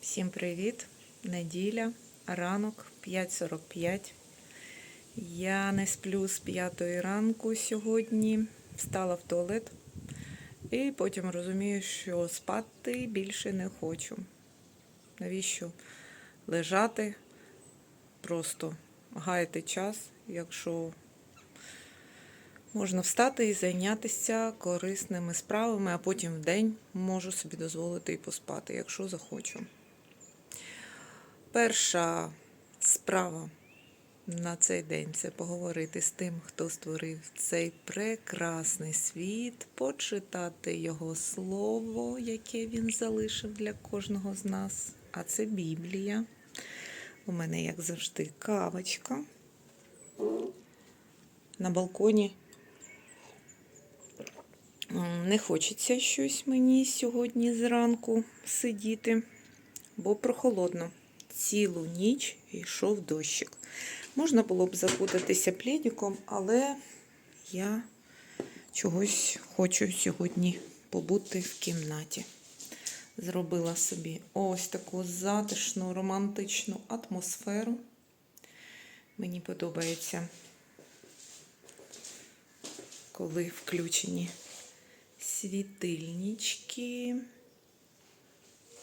Всім привіт! Неділя, ранок 5.45. Я не сплю з 5 ранку сьогодні. Встала в туалет і потім розумію, що спати більше не хочу. Навіщо лежати, просто гаяти час, якщо можна встати і зайнятися корисними справами, а потім в день можу собі дозволити і поспати, якщо захочу. Перша справа на цей день це поговорити з тим, хто створив цей прекрасний світ, почитати його слово, яке він залишив для кожного з нас. А це Біблія. У мене, як завжди, кавочка. На балконі Не хочеться щось мені сьогодні зранку сидіти, бо прохолодно. Цілу ніч йшов дощик. Можна було б закутатися плідіком, але я чогось хочу сьогодні побути в кімнаті. Зробила собі ось таку затишну, романтичну атмосферу. Мені подобається, коли включені світильнички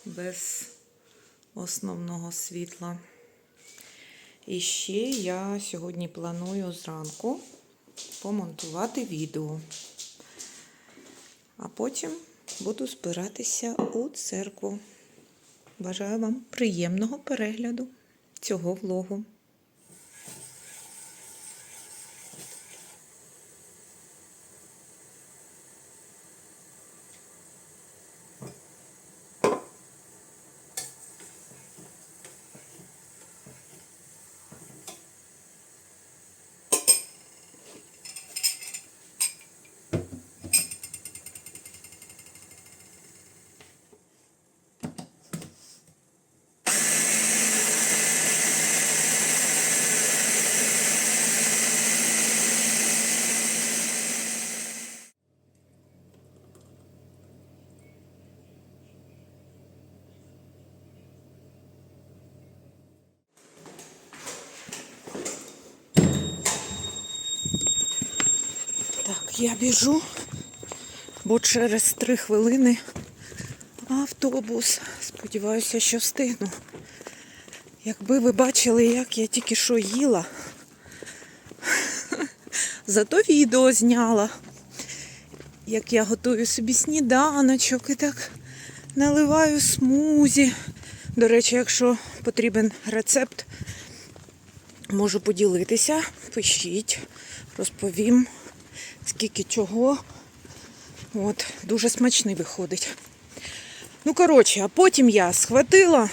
без основного світла. І ще я сьогодні планую зранку помонтувати відео. А потім буду збиратися у церкву. Бажаю вам приємного перегляду цього влогу. Так, я біжу, бо через три хвилини автобус. Сподіваюся, що встигну. Якби ви бачили, як я тільки що їла, зато відео зняла, як я готую собі сніданочок і так наливаю смузі. До речі, якщо потрібен рецепт, можу поділитися. Пишіть, розповім скільки чого. От, дуже смачний виходить. Ну, коротше, а потім я схватила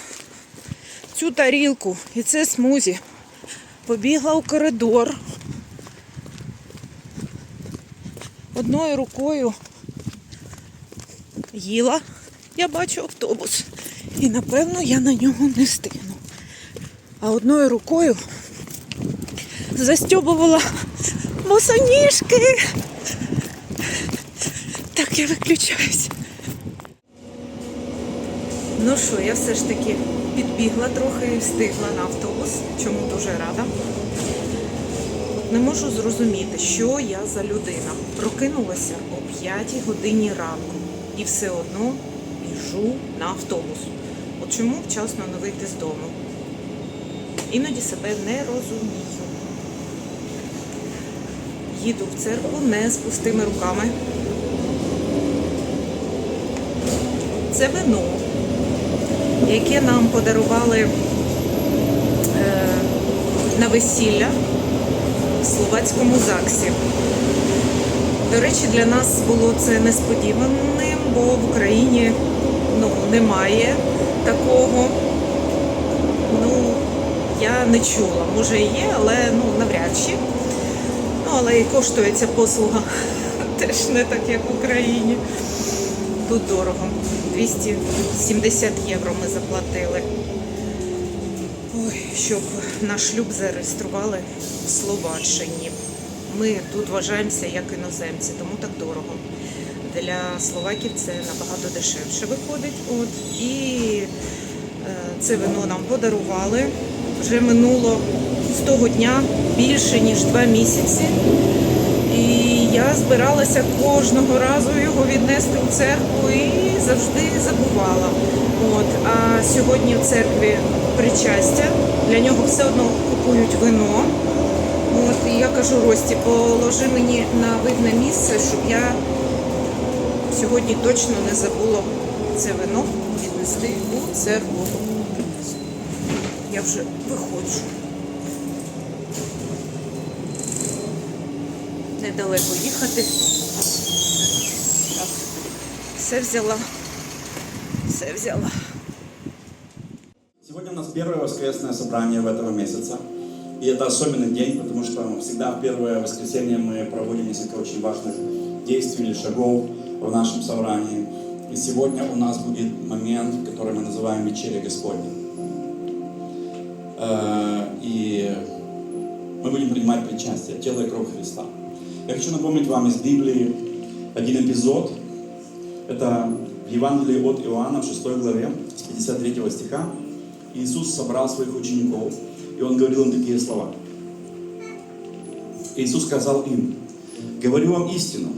цю тарілку і це смузі. Побігла у коридор. Одною рукою їла. Я бачу автобус. І напевно я на нього не встигну. А одною рукою застьобувала босоніжки. Я виключаюсь. Ну що, я все ж таки підбігла трохи і встигла на автобус, чому дуже рада. Не можу зрозуміти, що я за людина. Прокинулася о 5 годині ранку і все одно біжу на автобус. От чому вчасно не вийти з дому? Іноді себе не розумію їду в церкву не з пустими руками. Це вино, яке нам подарували е, на весілля в словацькому ЗАГСі. До речі, для нас було це несподіваним, бо в Україні ну, немає такого. Ну, я не чула. Може і є, але ну, навряд чи. Ну, але і коштує ця послуга теж не так, як в Україні. Тут дорого. 270 євро ми заплатили. Ой, щоб наш шлюб зареєстрували в Словаччині. Ми тут вважаємося як іноземці, тому так дорого. Для словаків це набагато дешевше виходить. От. І це вино нам подарували. Вже минуло з того дня більше ніж два місяці. І я збиралася кожного разу його віднести у церкву і завжди забувала. От. А сьогодні в церкві причастя, для нього все одно купують вино. От, і я кажу Рості, положи мені на видне місце, щоб я сьогодні точно не забула це вино віднести у церкву. Я вже виходжу. Недалеко їхати. Все взяла. Все взяла. Сегодня у нас первое воскресное собрание в этого месяца. И это особенный день, потому что всегда в первое воскресенье мы проводим несколько очень важных действий или шагов в нашем собрании. И сегодня у нас будет момент, который мы называем Вечеря Господня. Э, И мы будем принимать причастие, тело и кровь Христа. Я хочу напомнить вам из Библии один эпизод. Это в Евангелии от Иоанна в 6 главе, с 53 стиха. Иисус собрал своих учеников, и Он говорил им такие слова. Иисус сказал им, «Говорю вам истину,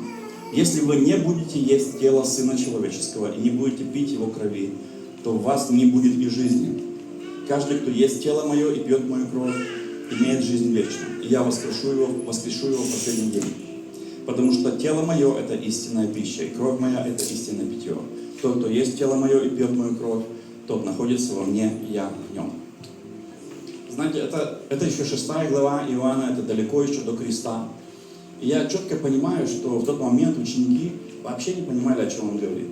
если вы не будете есть тело Сына Человеческого и не будете пить Его крови, то у вас не будет и жизни. Каждый, кто ест тело Мое и пьет Мою кровь, имеет жизнь вечную, и я воскрешу его, воскрешу его в последний день. Потому что тело мое – это истинная пища, и кровь моя – это истинное питье. Тот, кто ест тело мое и пьет мою кровь, тот находится во мне, я в нем. Знаете, это, это еще шестая глава Иоанна, это далеко еще до креста. И я четко понимаю, что в тот момент ученики вообще не понимали, о чем он говорит.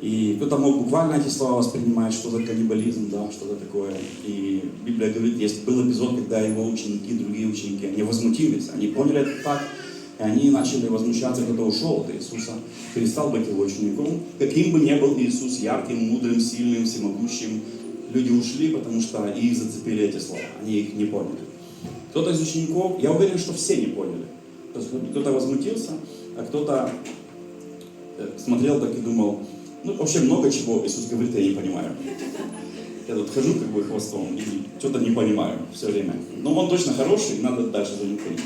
И кто-то мог буквально эти слова воспринимать, что за каннибализм, да, что-то такое. И Библия говорит, есть был эпизод, когда его ученики, другие ученики, они возмутились, они поняли это так, и они начали возмущаться, кто-то ушел от Иисуса, перестал быть его учеником. Каким бы ни был Иисус ярким, мудрым, сильным, всемогущим, люди ушли, потому что их зацепили эти слова, они их не поняли. Кто-то из учеников, я уверен, что все не поняли. Кто-то возмутился, а кто-то э, смотрел так и думал, ну, вообще много чего Иисус говорит, я не понимаю. Я тут хожу как бы хвостом и что-то не понимаю все время. Но он точно хороший, надо дальше за ним ходить.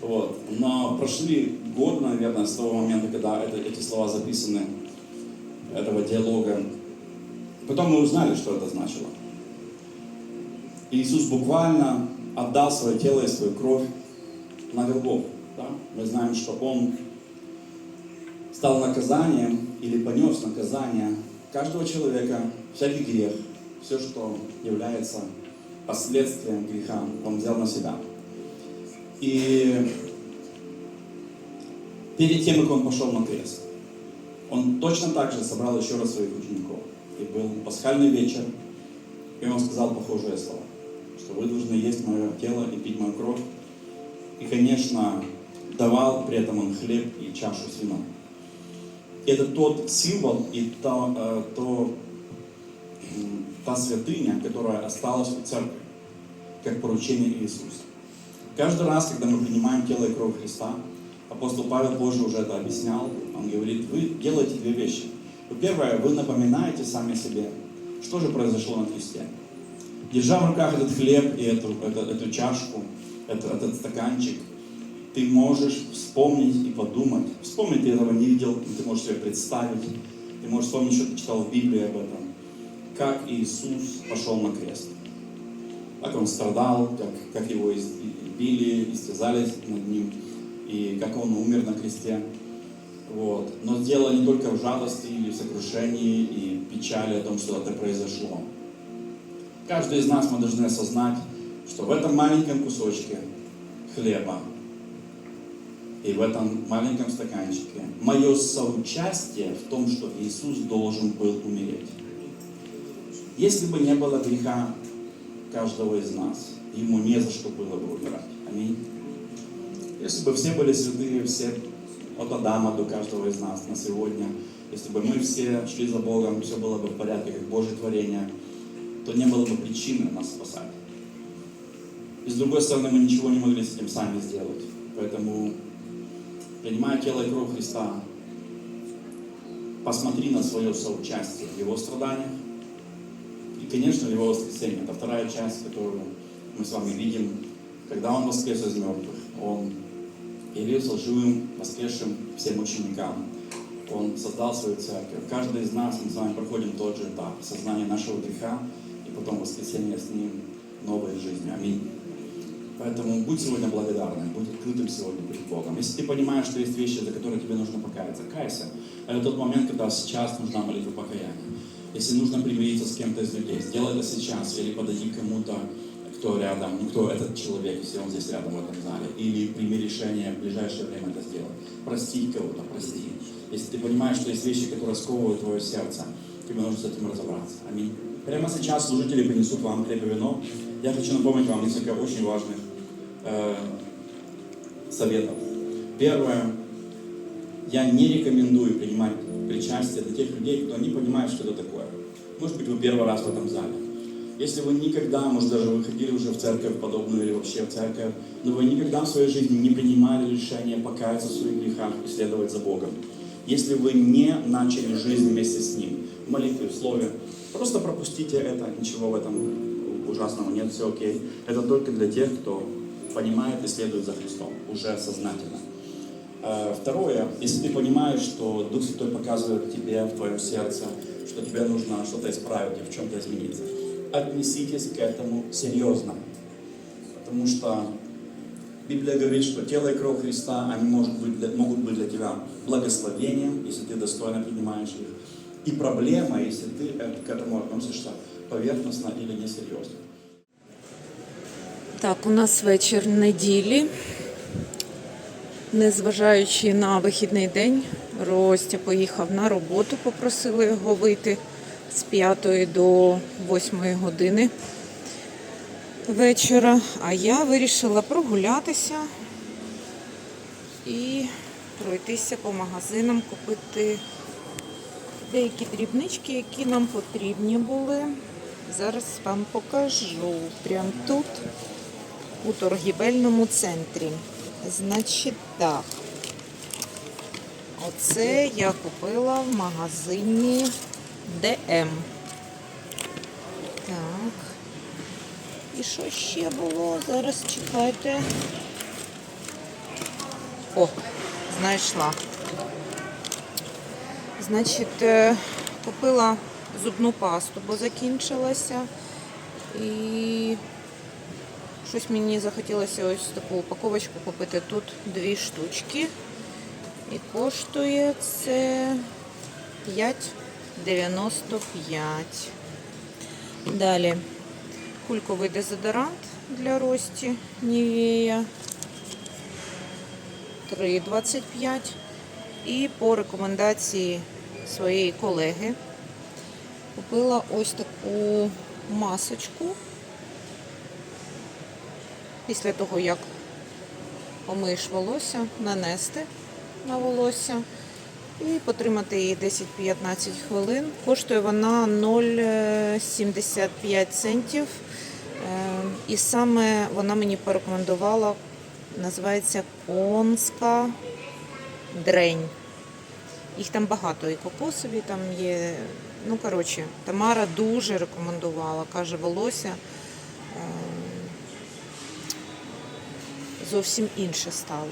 Вот. Но прошли год, наверное, с того момента, когда это, эти слова записаны, этого диалога. Потом мы узнали, что это значило. Иисус буквально отдал свое тело и свою кровь на Голгофу. Да? Мы знаем, что Он стал наказанием или понес наказание каждого человека, всякий грех, все, что является последствием греха, Он взял на себя. И перед тем, как Он пошел на крест, Он точно так же собрал еще раз своих учеников. И был пасхальный вечер, и Он сказал похожие слова, что вы должны есть мое тело и пить мою кровь. И, конечно, давал при этом Он хлеб и чашу с вином. Это тот символ и то, э, то, та святыня, которая осталась у церкви, как поручение Иисуса. Каждый раз, когда мы принимаем тело и кровь Христа, апостол Павел позже уже это объяснял, он говорит, вы делаете две вещи. Первое, вы напоминаете сами себе, что же произошло на кресте. Держа в руках этот хлеб и эту, эту, эту чашку, это- этот стаканчик, ты можешь вспомнить и подумать. Вспомнить ты этого не видел, но ты можешь себе представить. Ты можешь вспомнить, что ты читал в Библии об этом. Как Иисус пошел на крест. Как он страдал, как, как его из- били, истязались над ним. И как он умер на кресте. Вот. Но дело не только в жалости или в сокрушении и печали о том, что это произошло. Каждый из нас мы должны осознать, что в этом маленьком кусочке хлеба и в этом маленьком стаканчике мое соучастие в том, что Иисус должен был умереть. Если бы не было греха каждого из нас, ему не за что было бы умирать. Аминь. Если бы все были святые, все от Адама до каждого из нас на сегодня, если бы мы все шли за Богом, все было бы в порядке, как Божье творение, то не было бы причины нас спасать. И с другой стороны, мы ничего не могли с этим сами сделать. Поэтому, принимая тело и кровь Христа, посмотри на свое соучастие в Его страданиях конечно, его воскресение. Это вторая часть, которую мы с вами видим. Когда он воскрес из мертвых, он явился живым, воскресшим всем ученикам. Он создал свою церковь. Каждый из нас, мы с вами проходим тот же этап. Сознание нашего греха и потом воскресение с ним новой жизни. Аминь. Поэтому будь сегодня благодарным, будь открытым сегодня перед Богом. Если ты понимаешь, что есть вещи, за которые тебе нужно покаяться, кайся. Это тот момент, когда сейчас нужна молитва покаяния. Если нужно примириться с кем-то из людей, сделай это сейчас или подойди кому-то, кто рядом, ну кто этот человек, если он здесь рядом в этом зале, или прими решение в ближайшее время это сделать. Прости кого-то, прости. Если ты понимаешь, что есть вещи, которые сковывают твое сердце, тебе нужно с этим разобраться. Аминь. Прямо сейчас служители принесут вам хлеб и вино. Я хочу напомнить вам несколько очень важных э, советов. Первое. Я не рекомендую принимать причастие для тех людей, кто не понимает, что это такое. Может быть, вы первый раз в этом зале. Если вы никогда, может, даже выходили уже в церковь подобную или вообще в церковь, но вы никогда в своей жизни не принимали решение покаяться в своих грехах и следовать за Богом. Если вы не начали жизнь вместе с Ним, в молитве, в слове, просто пропустите это, ничего в этом ужасного нет, все окей. Это только для тех, кто понимает и следует за Христом, уже сознательно. Э, Второе, если ты понимаешь, что Дух Святой показывает тебе в твоем сердце, что тебе нужно что-то исправить и в чем-то измениться, отнеситесь к этому серьезно. Потому что Библия говорит, что тело и кровь Христа, они может быть для- могут быть для тебя благословением, если ты достойно принимаешь их, и проблема, если ты э, к этому относишься поверхностно или несерьезно. Так, у нас вечір неділі. Незважаючи на вихідний день, Ростя поїхав на роботу, попросили його вийти з 5 до 8 години вечора. А я вирішила прогулятися і пройтися по магазинам, купити деякі дрібнички, які нам потрібні були. Зараз вам покажу. Прямо тут у торгівельному центрі. Значить так. Оце я купила в магазині ДМ. Так. І що ще було? Зараз чекайте. О, знайшла. Значить, е, купила зубну пасту, бо закінчилася. І Щось мені захотілося ось таку упаковочку купити. Тут дві штучки. І коштує це 5,95. Далі кульковий дезодорант для рості Нівея 3,25. І по рекомендації своєї колеги купила ось таку масочку після того, як помиєш волосся, нанести на волосся і потримати її 10-15 хвилин. Коштує вона 0,75 центів. Е, І саме вона мені порекомендувала, називається конська дрень. Їх там багато, і кокосові там є. Ну, коротше, Тамара дуже рекомендувала, каже, волосся. е, зовсім інше стало.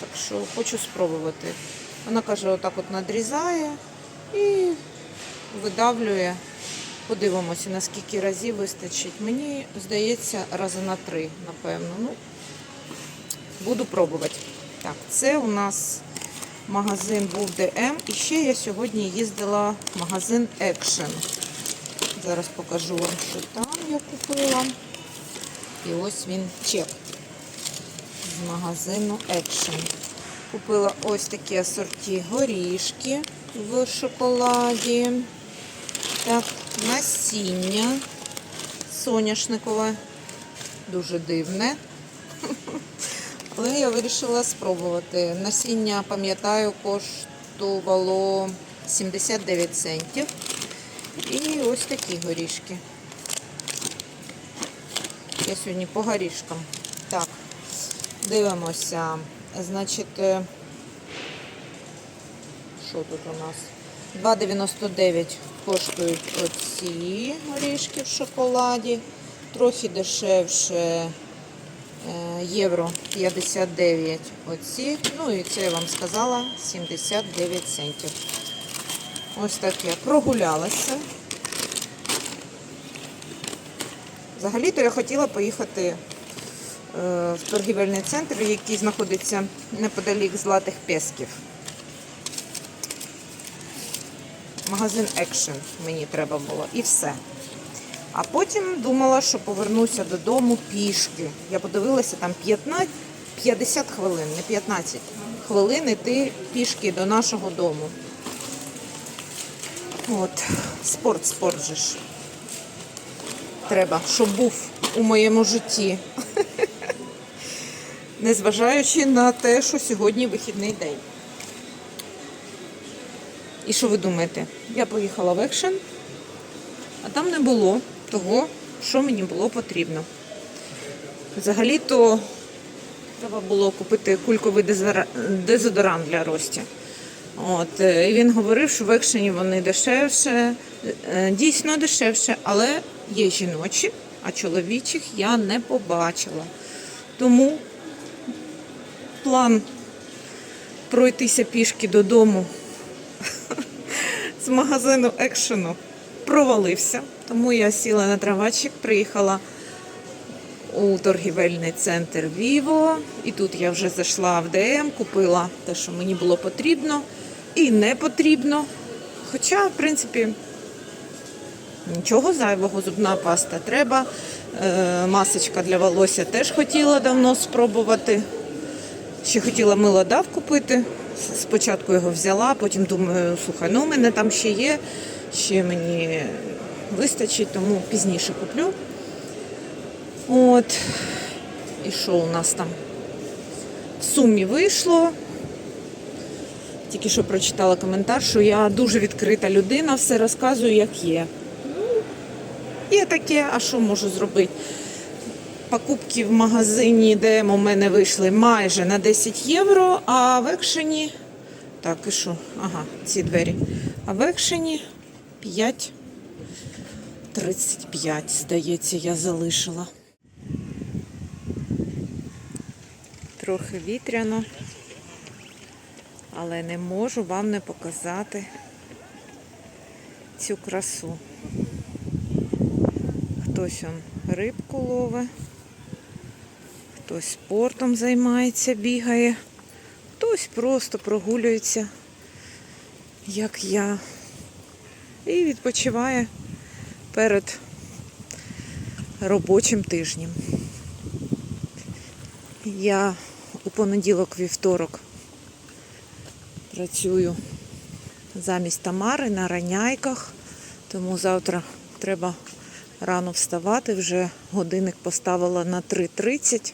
Так що хочу спробувати. Вона каже, отак от надрізає і видавлює. Подивимося, наскільки разів вистачить. Мені здається, рази на три, напевно. Ну, буду пробувати. Так, це у нас магазин був ДМ. І ще я сьогодні їздила в магазин Action. Зараз покажу вам, що там я купила. І ось він чек магазину Action. Купила ось такі асорті горішки в шоколаді. Так, насіння соняшникове. Дуже дивне. Але я вирішила спробувати. Насіння, пам'ятаю, коштувало 79 центів. І ось такі горішки. Я сьогодні по горішкам. Дивимося. Значить, е, що тут у нас? 2,99 коштують оці горішки в шоколаді. Трохи дешевше е, євро 59 оці. Ну і це я вам сказала 79 центів. Ось так я прогулялася. Взагалі-то я хотіла поїхати в торгівельний центр, який знаходиться неподалік Златих Песків. Магазин Action мені треба було і все. А потім думала, що повернуся додому пішки. Я подивилася там 15, 50 хвилин, не 15 хвилин іти пішки до нашого дому. От, спорт, спорт же ж. Треба, щоб був у моєму житті. Незважаючи на те, що сьогодні вихідний день. І що ви думаєте? Я поїхала в екшен, а там не було того, що мені було потрібно. Взагалі-то треба було купити кульковий дезодорант для Рості. От, е, і він говорив, що в екшені вони дешевше, е, дійсно дешевше, але є жіночі, а чоловічих я не побачила. Тому план пройтися пішки додому з магазину екшену провалився. Тому я сіла на травачик, приїхала у торгівельний центр Віво. І тут я вже зайшла в ДМ, купила те, що мені було потрібно і не потрібно. Хоча, в принципі, нічого зайвого, зубна паста треба. Е, масочка для волосся теж хотіла давно спробувати. Ще хотіла мило дав купити. Спочатку його взяла, потім думаю, слухай, ну у мене там ще є, ще мені вистачить, тому пізніше куплю. От. І що у нас там? В сумі вийшло. Тільки що прочитала коментар, що я дуже відкрита людина, все розказую, як є. Є таке, а що можу зробити? Покупки в магазині, де у мене вийшли майже на 10 євро, а в екшені. Так, і що? Ага, ці двері. А в екшені 5. 35, здається, я залишила. Трохи вітряно, але не можу вам не показати цю красу. Хтось он рибку ловить, хтось спортом займається, бігає, хтось просто прогулюється, як я, і відпочиває перед робочим тижнем. Я у понеділок вівторок працюю замість Тамари на раняйках, тому завтра треба рано вставати. Вже годинник поставила на 3.30.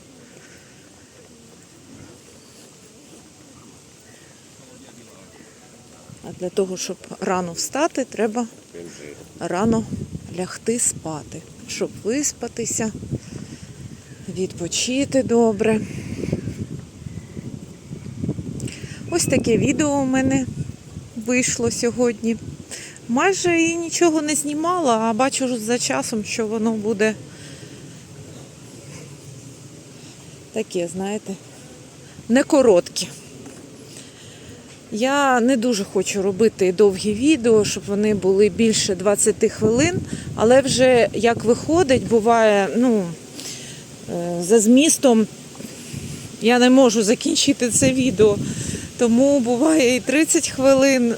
А для того, щоб рано встати, треба рано лягти спати, щоб виспатися, відпочити добре. Ось таке відео у мене вийшло сьогодні. Майже і нічого не знімала, а бачу за часом, що воно буде таке, знаєте, не коротке. Я не дуже хочу робити довгі відео, щоб вони були більше 20 хвилин, але вже як виходить, буває, ну, е, за змістом я не можу закінчити це відео. Тому буває і 30 хвилин,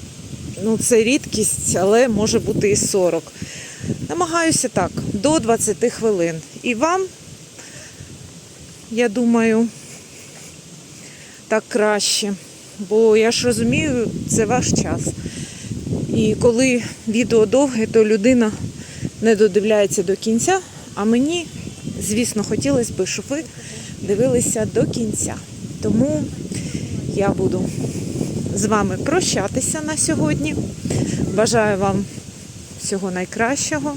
ну це рідкість, але може бути і 40. Намагаюся так, до 20 хвилин. І вам, я думаю, так краще. Бо я ж розумію, це ваш час. І коли відео довге, то людина не додивляється до кінця. А мені, звісно, хотілося б, щоб ви дивилися до кінця. Тому я буду з вами прощатися на сьогодні. Бажаю вам всього найкращого.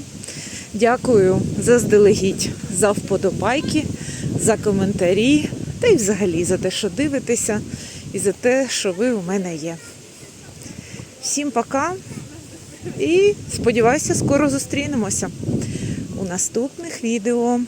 Дякую заздалегідь за вподобайки, за коментарі та й взагалі за те, що дивитеся, і за те, що ви у мене є. Всім пока і сподіваюся, скоро зустрінемося у наступних відео.